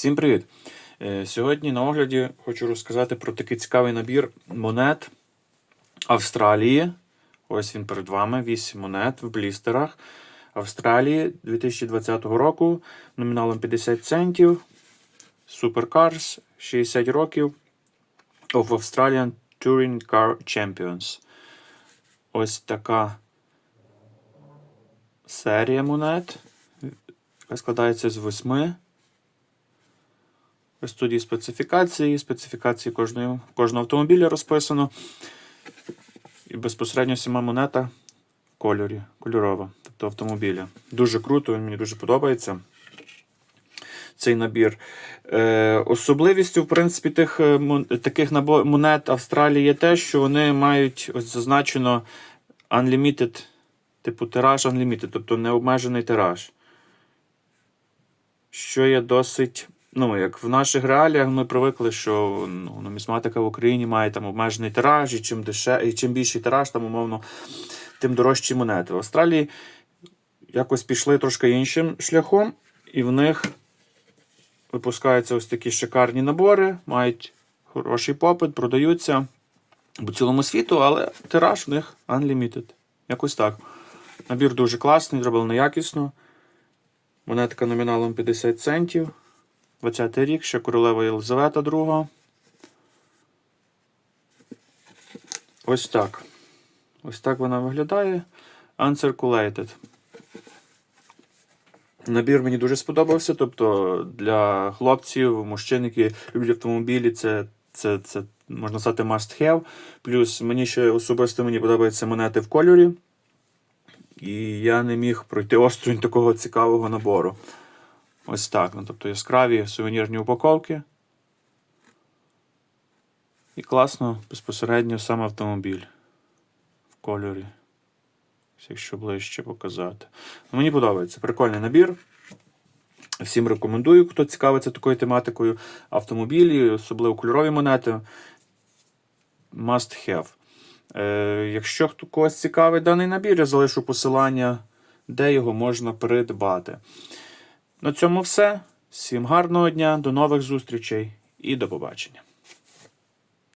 Всім привіт! Е, Сьогодні на огляді хочу розказати про такий цікавий набір монет Австралії. Ось він перед вами. 8 монет в блістерах Австралії 2020 року номіналом 50 центів. Supercars 60 років of Australian Touring Car Champions. Ось така серія монет. яка Складається з восьми. Ось тут є специфікації, специфікації кожної, кожного автомобіля розписано. І безпосередньо сама монета в кольорі, кольорова, тобто автомобіля. Дуже круто, він мені дуже подобається. Цей набір. Е, особливістю, в принципі, тих, е, таких монет Австралії є те, що вони мають ось зазначено unlimited, типу тираж unlimited, тобто необмежений тираж. Що є досить. Ну, як в наших реаліях ми привикли, що ну, нумізматика в Україні має там обмежений тираж, і чим деше... і чим більший тираж, там, умовно, тим дорожчі монети. В Австралії якось пішли трошки іншим шляхом, і в них випускаються ось такі шикарні набори, мають хороший попит, продаються по цілому світу, але тираж в них unlimited. Якось так. Набір дуже класний, зроблений якісно. Монетка номіналом 50 центів. 20 рік, ще королева Єлизавета II. Ось так. Ось так вона виглядає. Uncirculated. Набір мені дуже сподобався. Тобто для хлопців, мужчин, які люблять автомобілі, це, це, це можна сказати must have. Плюс мені ще особисто мені подобаються монети в кольорі. І я не міг пройти осторонь такого цікавого набору. Ось так. Ну, тобто яскраві сувенірні упаковки. І класно безпосередньо сам автомобіль в кольорі. Якщо ближче показати. Ну, мені подобається. Прикольний набір. Всім рекомендую, хто цікавиться такою тематикою. Автомобілі, особливо кольорові монети. Must have. Е, якщо когось цікавий даний набір, я залишу посилання, де його можна придбати. На цьому все. Всім гарного дня, до нових зустрічей і до побачення.